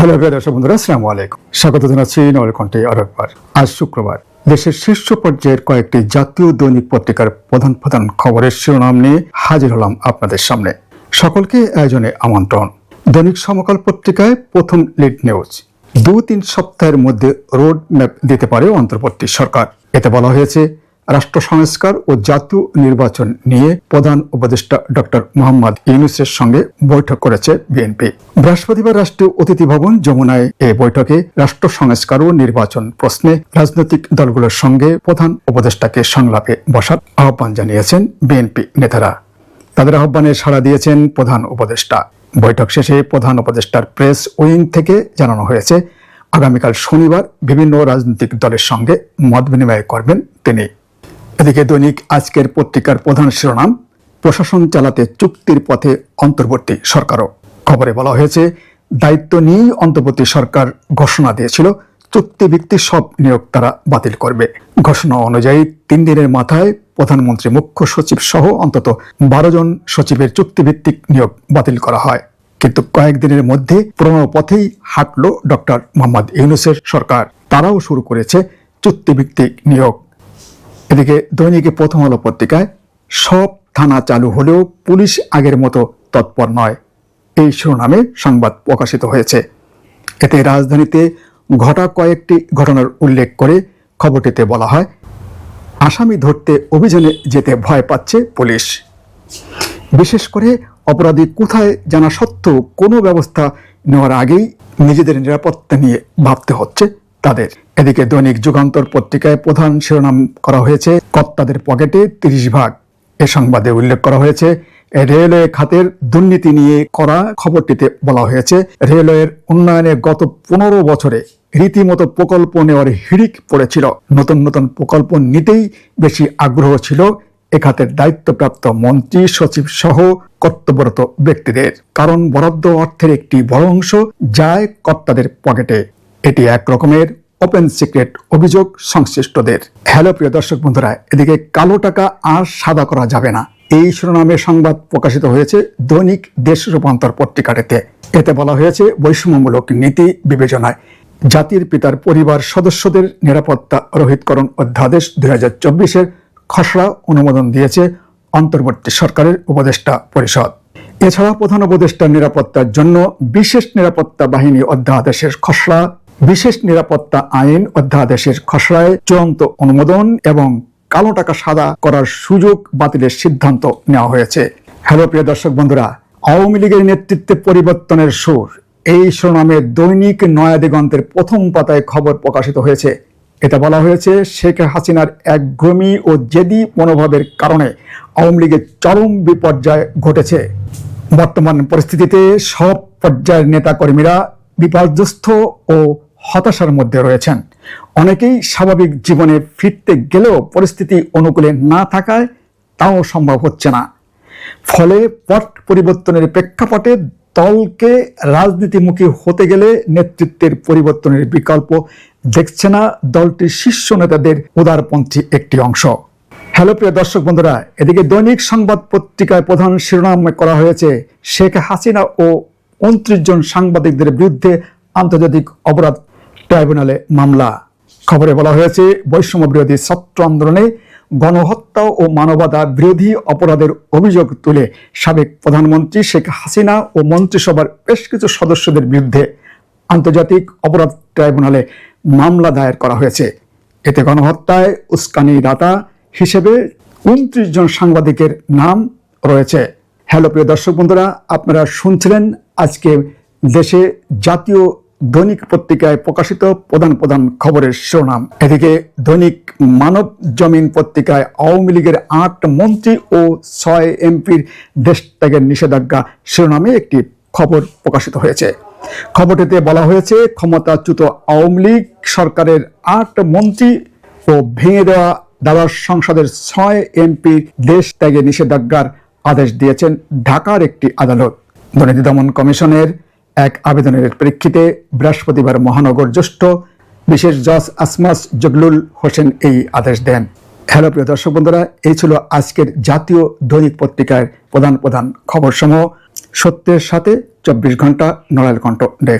Hello প্রিয় দর্শক বন্ধুরা, আসসালামু আলাইকুম। স্বাগত জানাচ্ছি নবকণ্ঠে আরও একবার। আজ শুক্রবার, দেশের শীর্ষ পর্যায়ের কয়েকটি জাতীয় দৈনিক পত্রিকার প্রধান প্রধান খবরের শিরোনাম নিয়ে হাজির হলাম আপনাদের সামনে। সকলকে আয়োজনে আমন্ত্রণ। দৈনিক সমকাল পত্রিকায় প্রথম লিড নিউজ। দু তিন সপ্তাহের মধ্যে রোড ম্যাপ দিতে পারে অন্তর্বর্তী সরকার। এতে বলা হয়েছে রাষ্ট্র সংস্কার ও জাতীয় নির্বাচন নিয়ে প্রধান উপদেষ্টা ডক্টর মোহাম্মদ ইউনুসের সঙ্গে বৈঠক করেছে বিএনপি। বৃহস্পতিবার রাষ্ট্রীয় অতিথি ভবন যমুনায় এ বৈঠকে রাষ্ট্র সংস্কার ও নির্বাচন প্রশ্নে রাজনৈতিক দলগুলোর সঙ্গে প্রধান উপদেষ্টাকে সংলাপে বসার আহ্বান জানিয়েছেন বিএনপি নেতারা। তাদের আহ্বানে সাড়া দিয়েছেন প্রধান উপদেষ্টা। বৈঠক শেষে প্রধান উপদেষ্টার প্রেস উইং থেকে জানানো হয়েছে, আগামীকাল শনিবার বিভিন্ন রাজনৈতিক দলের সঙ্গে মত বিনিময় করবেন তিনি। এদিকে দৈনিক আজকের পত্রিকার প্রধান শিরোনাম, প্রশাসন চালাতে চুক্তির পথে অন্তর্বর্তী সরকারও। খবরে বলা হয়েছে, দায়িত্ব নিয়েই অন্তর্বর্তী সরকার ঘোষণা দিয়েছিল, চুক্তিভিত্তিক সব নিয়োগ তারা বাতিল করবে। ঘোষণা অনুযায়ী তিন দিনের মাথায় প্রধানমন্ত্রী মুখ্য সচিব সহ অন্তত বারো জন সচিবের চুক্তিভিত্তিক নিয়োগ বাতিল করা হয়। কিন্তু কয়েকদিনের মধ্যে পুরনো পথেই হাঁটল ডক্টর মোহাম্মদ ইউনুসের সরকার। তারাও শুরু করেছে চুক্তিভিত্তিক নিয়োগ। এদিকে দৈনিকে প্রথম আলো পত্রিকায়, সব থানা চালু হলেও পুলিশ আগের মতো তৎপর নয়। এই শিরোনামে সংবাদ প্রকাশিত হয়েছে। এতে রাজধানীতে ঘটা কয়েকটি ঘটনার উল্লেখ করে খবরটিতে বলা হয়, আসামি ধরতে অভিযানে যেতে ভয় পাচ্ছে পুলিশ। বিশেষ করে অপরাধী কোথায় জানা সত্ত্বেও কোনো ব্যবস্থা নেওয়ার আগেই নিজেদের নিরাপত্তা নিয়ে ভাবতে হচ্ছে তাদের। এদিকে দৈনিক যুগান্তর পত্রিকায় প্রধান শিরোনাম করা হয়েছে, কর্তাদের পকেটে তিরিশ ভাগ। এ সংবাদে উল্লেখ করা হয়েছে, রেলওয়ে খাতের দুর্নীতি নিয়ে করা খবরটিতে বলা হয়েছে, রেলওয়ের উন্নয়নে গত পনেরো বছরে রীতিমতো প্রকল্প নেওয়ার হিড়িক পড়েছিল। নতুন নতুন প্রকল্প নিতেই বেশি আগ্রহ ছিল এ খাতের দায়িত্বপ্রাপ্ত মন্ত্রী, সচিব সহ কর্তব্যরত ব্যক্তিদের। কারণ বরাদ্দ অর্থের একটি বড় অংশ যায় কর্তাদের পকেটে। এটি এক রকমের ওপেন সিক্রেট অভিযোগ সংশ্লিষ্টদের। হ্যালো প্রিয় দর্শক বন্ধুরা, এদিকে কালো টাকা আর সাদা করা যাবে না। এই শিরোনামে সংবাদ প্রকাশিত হয়েছে দৈনিক দেশ রূপান্তর পত্রিকাটিতে। এতে বলা হয়েছে, বৈষম্যমূলক নীতি বিবেচনায় জাতির পিতার পরিবার সদস্যদের নিরাপত্তা রোহিতকরণ অধ্যাদেশ দুই হাজার চব্বিশের খসড়া অনুমোদন দিয়েছে অন্তর্বর্তী সরকারের উপদেষ্টা পরিষদ। এছাড়া প্রধান উপদেষ্টার নিরাপত্তার জন্য বিশেষ নিরাপত্তা বাহিনী অধ্যাদেশের খসড়া বিশেষ নিরাপত্তা আইন অধ্যাদেশের খসড়ায় চূড়ান্ত অনুমোদন এবং কালো টাকা সাদা করার সুযোগ বাতিলের সিদ্ধান্ত নেওয়া হয়েছে। হ্যালো, প্রিয় দর্শক বন্ধুরা, আওয়ামী লীগের নেতৃত্বে পরিবর্তনের সুর। এই শিরোনামে দৈনিক নয়া দিগন্তের প্রথম পাতায় খবর প্রকাশিত হয়েছে। এতে বলা হয়েছে, শেখ হাসিনার একগ্রমী ও জেদি মনোভাবের কারণে আওয়ামী লীগের চরম বিপর্যয় ঘটেছে। বর্তমান পরিস্থিতিতে সব পর্যায়ের নেতাকর্মীরা বিপর্যস্ত ও হতাশার মধ্যে রয়েছেন। অনেকেই স্বাভাবিক জীবনে ফিরতে গেলেও পরিস্থিতি অনুকূলে না থাকায় তাও সম্ভব হচ্ছে না। ফলে পট পরিবর্তনের প্রেক্ষাপটে দলকে রাজনীতিমুখী হতে গেলে নেতৃত্বের পরিবর্তনের বিকল্প দেখছে না দলটির শীর্ষ নেতাদের উদারপন্থী একটি অংশ। হ্যালো প্রিয় দর্শক বন্ধুরা, এদিকে দৈনিক সংবাদ পত্রিকায় প্রধান শিরোনাম করা হয়েছে, শেখ হাসিনা ও উনত্রিশ জন সাংবাদিকদের বিরুদ্ধে আন্তর্জাতিক অপরাধ ট্রাইব্যুনালে মামলা। খবরে বলা হয়েছে, বৈষম্য বিরোধী ছাত্র আন্দোলনে গণহত্যা ও মানবতা বিরোধী অপরাধের অভিযোগ তুলে সাবেক প্রধানমন্ত্রী শেখ হাসিনা ও মন্ত্রিসভার বেশ কিছু সদস্যদের বিরুদ্ধে আন্তর্জাতিক অপরাধ ট্রাইব্যুনালে মামলা দায়ের করা হয়েছে। এতে গণহত্যায় উস্কানি দাতা হিসেবে উনত্রিশ জন সাংবাদিকের নাম রয়েছে। হ্যালো প্রিয় দর্শক বন্ধুরা, আপনারা শুনছিলেন আজকে দেশে জাতীয় দৈনিক পত্রিকায় প্রকাশিত প্রধান প্রধান খবরের শিরোনাম। এদিকে দৈনিক মানব জমিন পত্রিকায় আওয়ামী লীগের আট মন্ত্রী ও ছয় এমপির দেশ ত্যাগের নিষেধাজ্ঞা শিরোনামে একটি খবর প্রকাশিত হয়েছে। খবরটিতে বলা হয়েছে, ক্ষমতাচ্যুত আওয়ামী লীগ সরকারের আট মন্ত্রী ও ভেঙে দেওয়া দ্বাদশ সংসদের ছয় এমপি দেশ ত্যাগে নিষেধাজ্ঞার আদেশ দিয়েছেন ঢাকার একটি আদালত। দুর্নীতি দমন কমিশনের এক আবেদনের প্রেক্ষিতে বৃহস্পতিবার মহানগর জ্যেষ্ঠ বিশেষ জজ আসমাস জগলুল হোসেন এই আদেশ দেন। হ্যালো, প্রিয় দর্শক বন্ধুরা, এই ছিল আজকের জাতীয় দৈনিক পত্রিকার প্রধান প্রধান খবর সমূহ সত্যের সাথে চব্বিশ ঘণ্টা নড়াইল কণ্ঠ। ডেস্ক